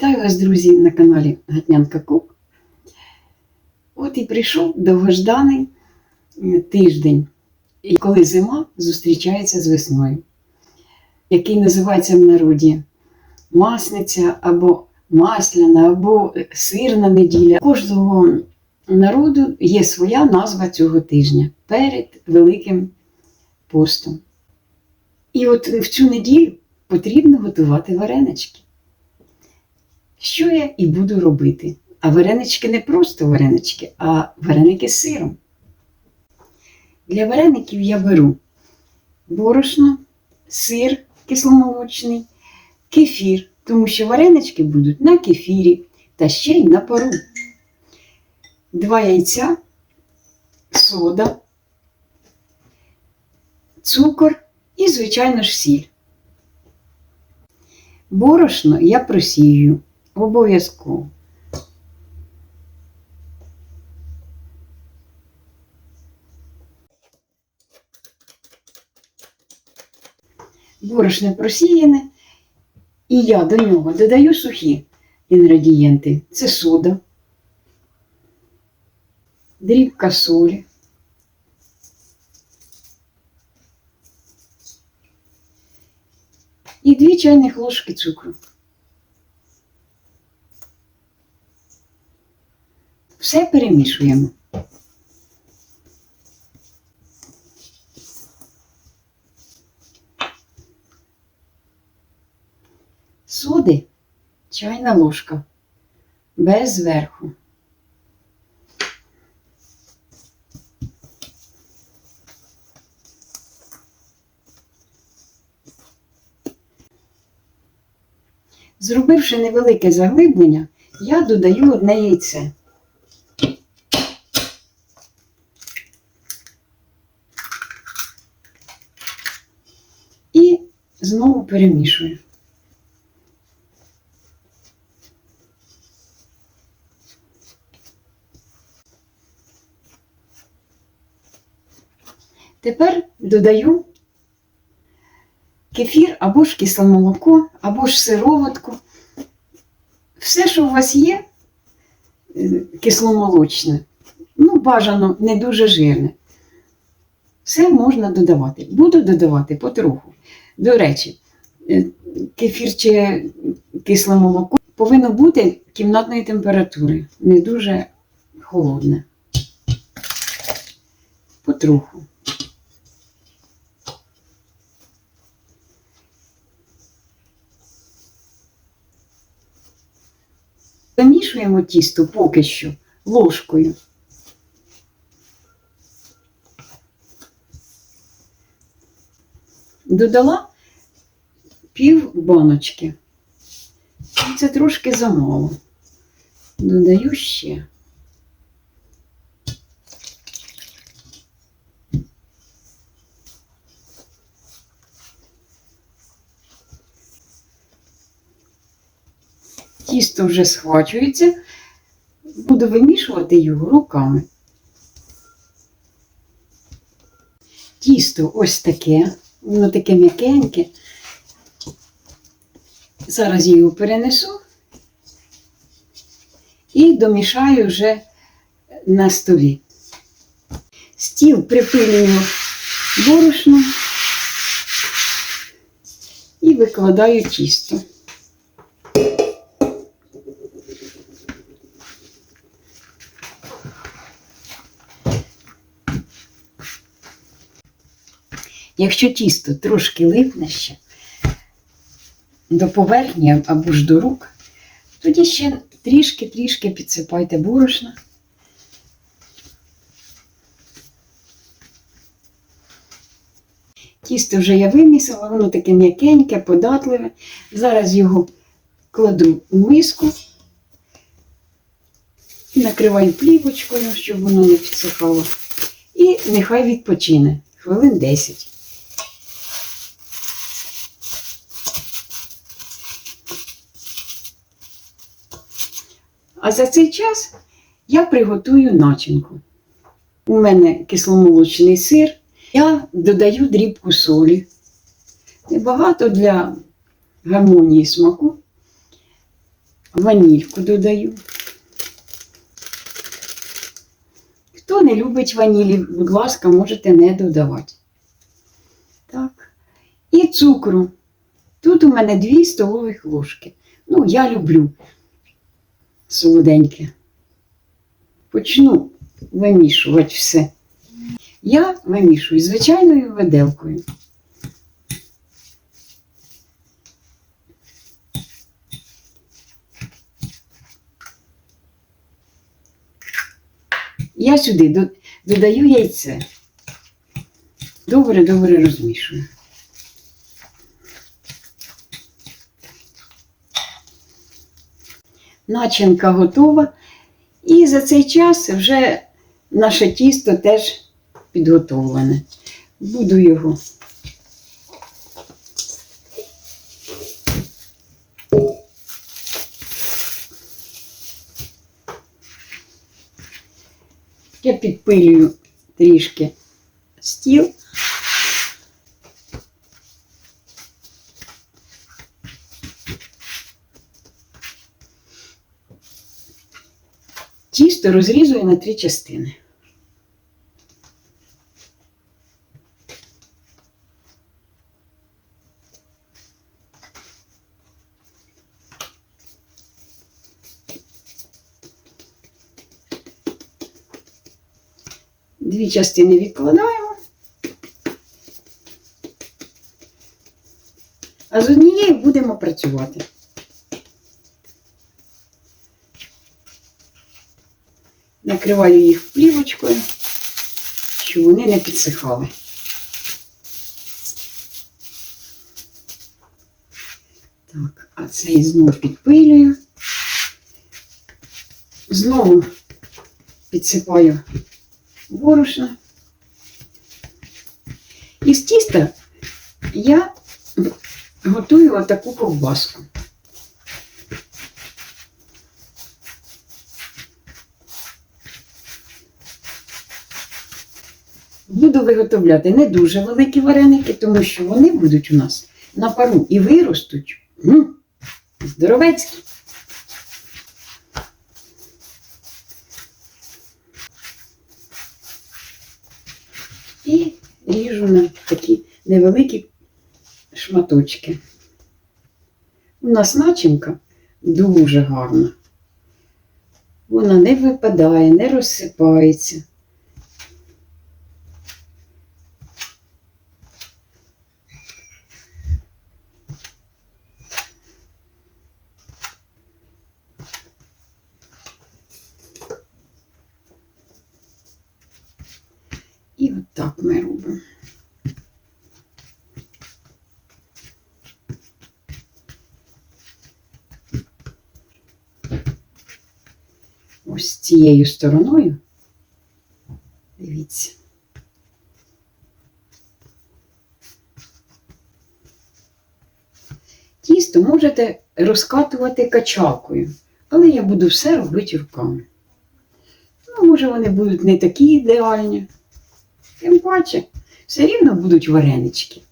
Вітаю вас, друзі, на каналі Гатнянка Кук. От і прийшов довгожданий е, тиждень, коли зима зустрічається з весною, який називається в народі масниця або масляна, або сирна неділя. У Кожного народу є своя назва цього тижня перед Великим постом. І от в цю неділю потрібно готувати варенички. Що я і буду робити? А варенички не просто варенички, а вареники з сиром. Для вареників я беру борошно, сир кисломолочний, кефір, тому що варенички будуть на кефірі та ще й на пару. Два яйця, сода, цукор і, звичайно ж, сіль. Борошно я просію обов'язково. Борошно просіяне, і я до нього додаю сухі інгредієнти. Це сода, дрібка солі, і дві чайних ложки цукру. Все перемішуємо. Соди чайна ложка без верху. Зробивши невелике заглиблення, я додаю одне яйце. І знову перемішую. Тепер додаю кефір або ж кисле молоко, або ж сироватку. Все, що у вас є, е, кисломолочне, ну, бажано не дуже жирне. Все можна додавати. Буду додавати потроху. До речі, кефір чи кисле молоко повинно бути кімнатної температури, не дуже холодне. Потроху. Замішуємо тісто поки що ложкою. Додала пів баночки. Це трошки замало. Додаю ще. Тісто вже схвачується, буду вимішувати його руками. Тісто ось таке, воно таке м'якеньке. Зараз його перенесу і домішаю вже на столі. Стіл припилюю борошно і викладаю тісто. Якщо тісто трошки липне ще до поверхні або ж до рук, тоді ще трішки-трішки підсипайте борошна. Тісто вже я вимісила, воно таке м'якеньке, податливе. Зараз його кладу у миску, накриваю плівочкою, щоб воно не підсихало. І нехай відпочине хвилин 10. А за цей час я приготую начинку. У мене кисломолочний сир, я додаю дрібку солі. Небагато для гармонії смаку. ванільку додаю. Хто не любить ванілі, будь ласка, можете не додавати. Так. І цукру. Тут у мене 2 столових ложки. Ну, я люблю солоденьке. Почну вимішувати все. Я вимішую звичайною виделкою. Я сюди додаю яйце. Добре-добре розмішую. Начинка готова. І за цей час вже наше тісто теж підготовлене. Буду його. Я підпилюю трішки стіл. Тісто розрізую на три частини. Дві частини відкладаємо. А з однією будемо працювати. Накриваю їх плівочкою, щоб вони не підсихали. Так, а цей знову підпилюю. Знову підсипаю борошна. Із тіста я готую отаку ковбаску. Буду виготовляти не дуже великі вареники, тому що вони будуть у нас на пару і виростуть. м, Здоровецькі. І ріжу на такі невеликі шматочки. У нас начинка дуже гарна. Вона не випадає, не розсипається. І отак ми робимо. Ось цією стороною. Дивіться. Тісто можете розкатувати качалкою, але я буду все робити руками. Ну, може, вони будуть не такі ідеальні. Тим паче, все рівно будуть варенички.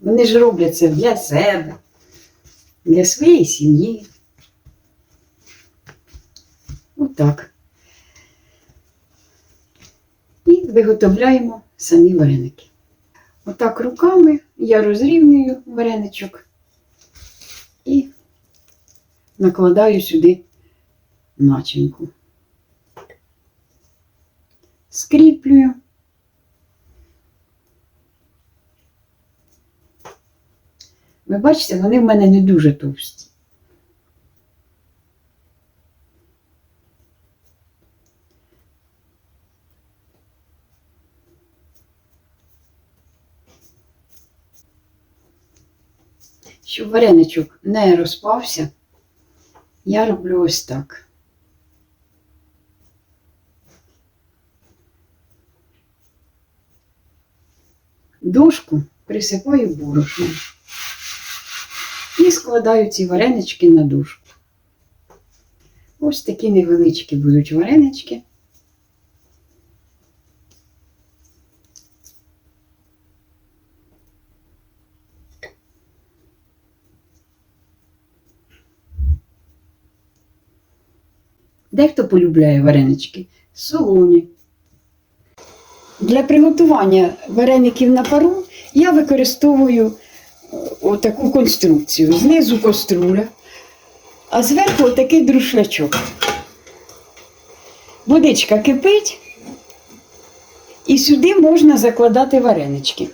Вони ж роблять це для себе, для своєї сім'ї. Отак. І виготовляємо самі вареники. Отак руками я розрівнюю вареничок і накладаю сюди начинку. Скріплюю. Ви бачите, вони в мене не дуже товсті. Щоб вареничок не розпався, я роблю ось так. Дошку присипаю борошном і складаю ці варенички на дужку. Ось такі невеличкі будуть варенички. Дехто полюбляє варенички солоні. Для приготування вареників на пару я використовую е, отаку конструкцію. Знизу каструля, а зверху отакий друшлячок. Водичка кипить, і сюди можна закладати варенички.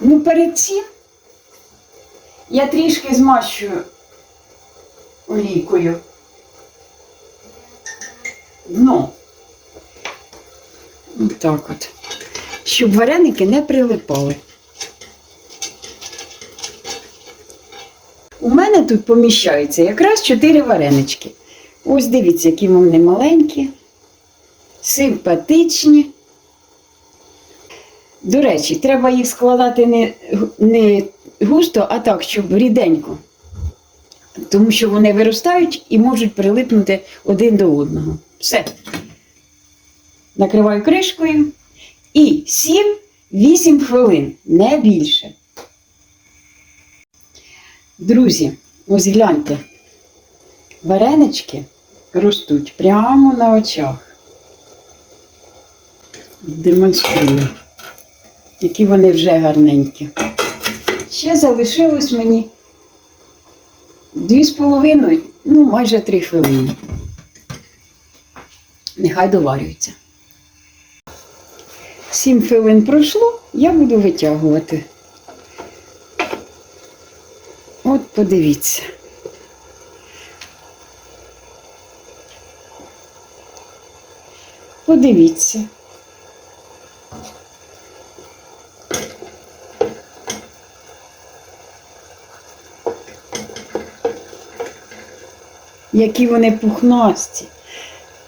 Ну, перед цим я трішки змащую олійкою дно. Отак от. Щоб вареники не прилипали. У мене тут поміщаються якраз 4 варенички. Ось дивіться, які вони маленькі, симпатичні. До речі, треба їх складати не, не густо, а так, щоб ріденько. Тому що вони виростають і можуть прилипнути один до одного. Все. Накриваю кришкою. І 7-8 хвилин, не більше. Друзі, ось гляньте, варенички ростуть прямо на очах. Демонструю, які вони вже гарненькі. Ще залишилось мені дві з половиною, ну майже три хвилини. Нехай доварюються. Сім хвилин пройшло, я буду витягувати. От подивіться. Подивіться. Які вони пухнасті.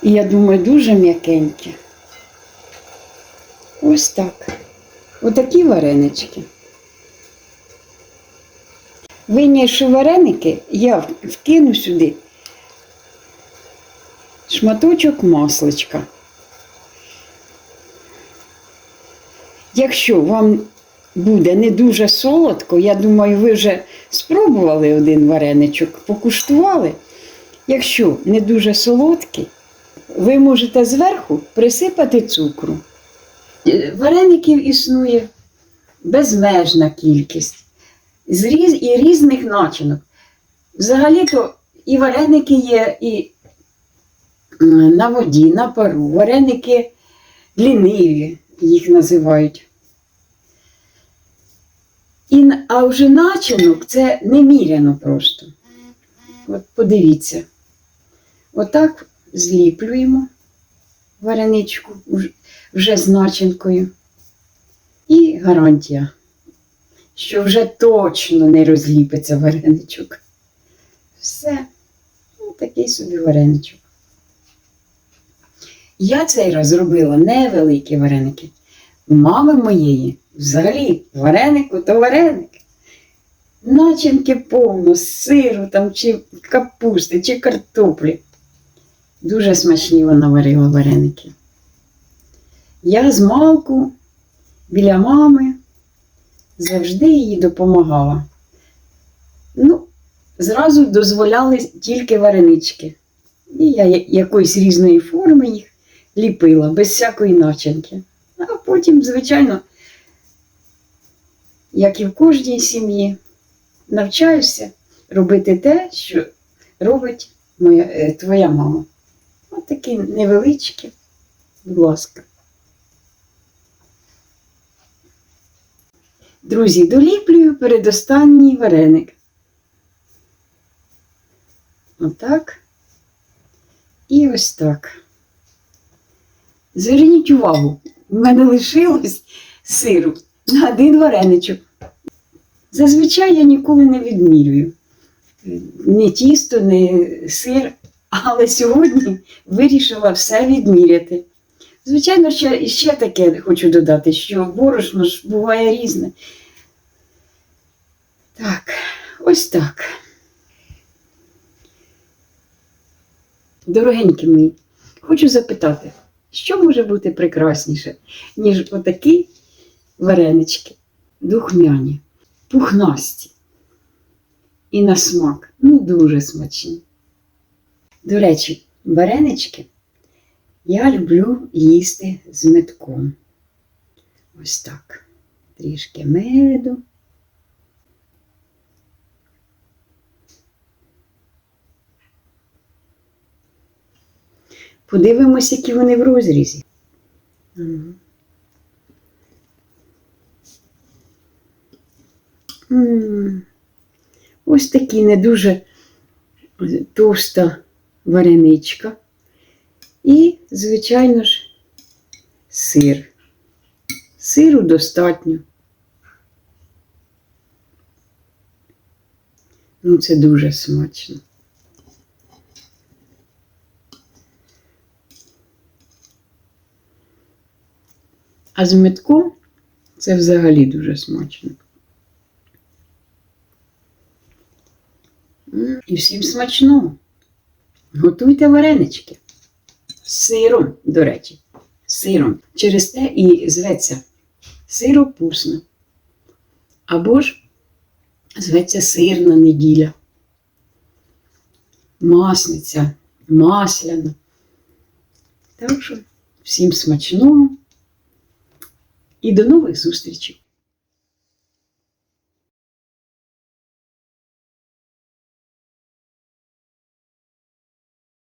І я думаю, дуже м'якенькі. Ось так. Отакі варенички. Винявши вареники, я вкину сюди шматочок масличка. Якщо вам буде не дуже солодко, я думаю, ви вже спробували один вареничок, покуштували. Якщо не дуже солодкий, ви можете зверху присипати цукру. Е, Вареників існує безмежна кількість з різ, і різних начинок. Взагалі-то і вареники є, і на воді, на пару. Вареники ліниві, їх називають. І, а вже начинок це неміряно просто. От подивіться. Отак зліплюємо вареничку вже з начинкою. І гарантія, що вже точно не розліпиться вареничок. Все, ну, такий собі вареничок. Я цей раз зробила невеликі вареники. Мами моєї взагалі варенику то вареник. Начинки повно, сиру там, чи капусти, чи картоплі. Дуже смачні вона варила вареники. Я з малку біля мами завжди їй допомагала. Ну, зразу дозволяли тільки варенички. І я якоїсь різної форми їх ліпила, без всякої начинки. А потім, звичайно, як і в кожній сім'ї, навчаюся робити те, що робить моя, е, твоя мама. Такі невеличкі, будь ласка. Друзі, доліплюю передостанній вареник. Отак. І ось так. Зверніть увагу, в мене лишилось сиру на один вареничок. Зазвичай я ніколи не відмірюю. Ні тісто, ні сир, але сьогодні вирішила все відміряти. Звичайно, ще, ще таке хочу додати, що борошно ж буває різне. Так, ось так. Дорогенькі мої, хочу запитати, що може бути прекрасніше, ніж отакі варенички, духмяні, пухнасті і на смак. Ну, дуже смачні. До речі, варенички я люблю їсти з метком. Ось так. Трішки меду. Подивимось, які вони в розрізі. М. Ось такі не дуже товста вареничка. І, звичайно ж, сир. Сиру достатньо. Ну, це дуже смачно. А з метком це взагалі дуже смачно. І всім смачного. Готуйте варенички. З сиром, до речі, з сиром. Через те і зветься сиропусна. Або ж зветься сирна неділя. Масниця, масляна. Так що всім смачного і до нових зустрічей!